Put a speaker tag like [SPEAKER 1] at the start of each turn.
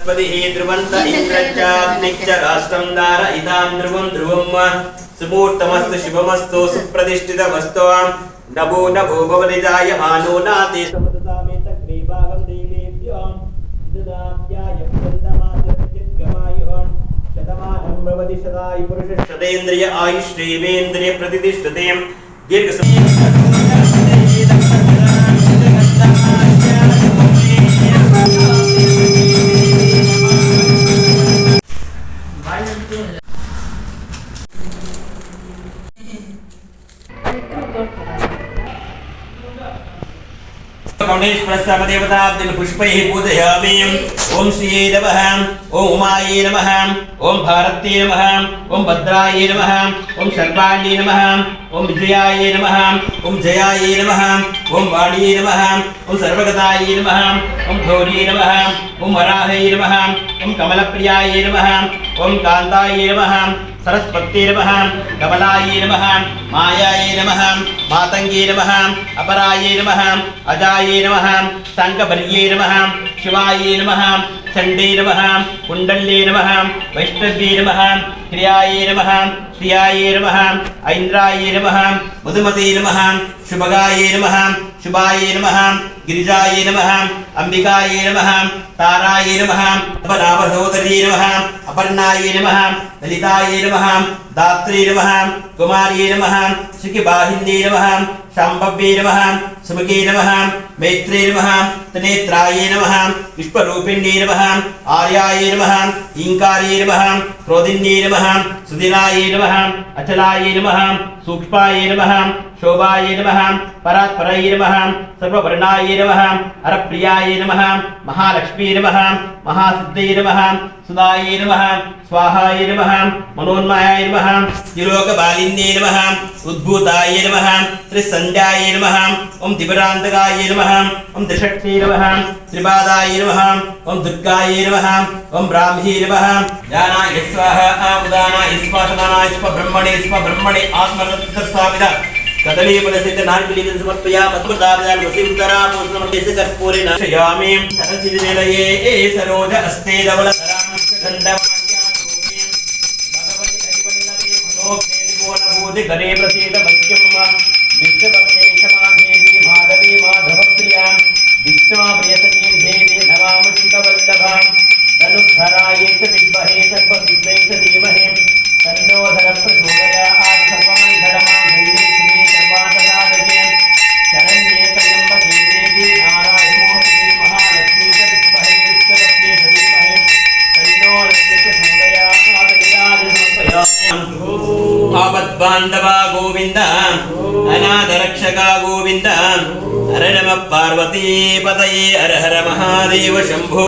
[SPEAKER 1] ध्रुवन्त इन्द्रचाग्निश्च राष्ट्रं दार इदां ध्रुवं ध्रुवं वा। सुमूर्तमस्तु शुभमस्तु सुप्रतिष्ठितमस्त्वां नभो नभो भवनिजायमानो नाते समदतामेतग्रीभागं देवेभ्यां ददात्यायं चन्दमादिर्गमायुः शतमानं भवति शतायु पुरुषः। शतेन्द्रिय प्रतिष्ठते। दीर्घसमयं गणेशप्रस्थापदेवताब्दिल पुष्पैः पूजयामि ॐ श्रिये नमः ॐ उमायै नमः ॐ भारत्यै नमः ॐ भद्रायै नमः ॐ सर्वाण्यै नमः ॐ विजयायै नमः ॐ जयायै नमः ॐ वाण्यै नमः ॐ सर्वगतायै नमः ॐ गौर्यै नमः ॐ वराहयै नमः ॐ कमलप्रियायै नमः ஓம் காந்தாயே நம சரஸ்வத்தே நம கமலாயே நம மாயாயே நம மாதங்கே நம அபராயே நம அஜாயே நம சங்கபரியே நம சிவாயே நம சண்டே நம குண்டல்லே நம வைஷ்ணவே நம கிரியாயே நம ஸ்ரீயாயே நம ஐந்திராயே நம மதுமதே நம சுபகாயே நம శుభాయే నమ గిరిజాయే నమ అంబికాయే నమ తారాయే నమ పరామసోదర్యే నమ అపర్ణాయే నమ లలితాయే నమ దాత్రే నమ కుమార్యే నమ సుఖిబాహిన్యే నమ శాంభవ్యే నమ సుముఖే నమ మైత్రే నమ తనేత్రాయే నమ విశ్వరూపిణ్యే నమ ఆర్యాయే నమ ఈంకార్యే నమ క్రోధిన్యే నమ సుధిరాయే నమ అచలాయే నమ సూక్ష్మాయే నమ శోభాయ నమ పరాత్పరయ నమ సర్వవర్ణాయ నమ హరప్రియాయ నమ మహాలక్ష్మీ నమ మహాసిద్ధై నమ సుధాయ నమ స్వాహాయ నమ మనోన్మాయాయ నమ త్రిలోకబాలిన్యే నమ ఉద్భూతాయ నమ త్రిసంధ్యాయ నమ ఓం దివరాంతకాయ నమ ఓం త్రిషక్తి నమ త్రిపాదాయ నమ ఓం దుర్గాయ నమ ఓం బ్రాహ్మీ నమ ధ్యానాయ స్వాహ ఉదానాయ స్వ సదానాయ స్వ బ్రహ్మణే कदली फलस्य नार्पिलिकं समर्पया मत्कृताभ्यां वसीन्तरा पूर्णमकेशकर्पूरेण शयामीं सरचिनिलये ए सरोज अस्ते धवलतरां गणे कर मह्यं ना विष्णुभक्ते क्षमा देवी माधवी माधवप्रियाँ। विष्णुप्रियसखीं देवी नवामुचितवल्लभां धीमहे। तन्नो धनप्रचोदयात् మమపద్బాంధవ గోవింద అనాథరక్షక గోవింద హర నమ పార్వతీ పదయే హర హర మహాదేవ శంభో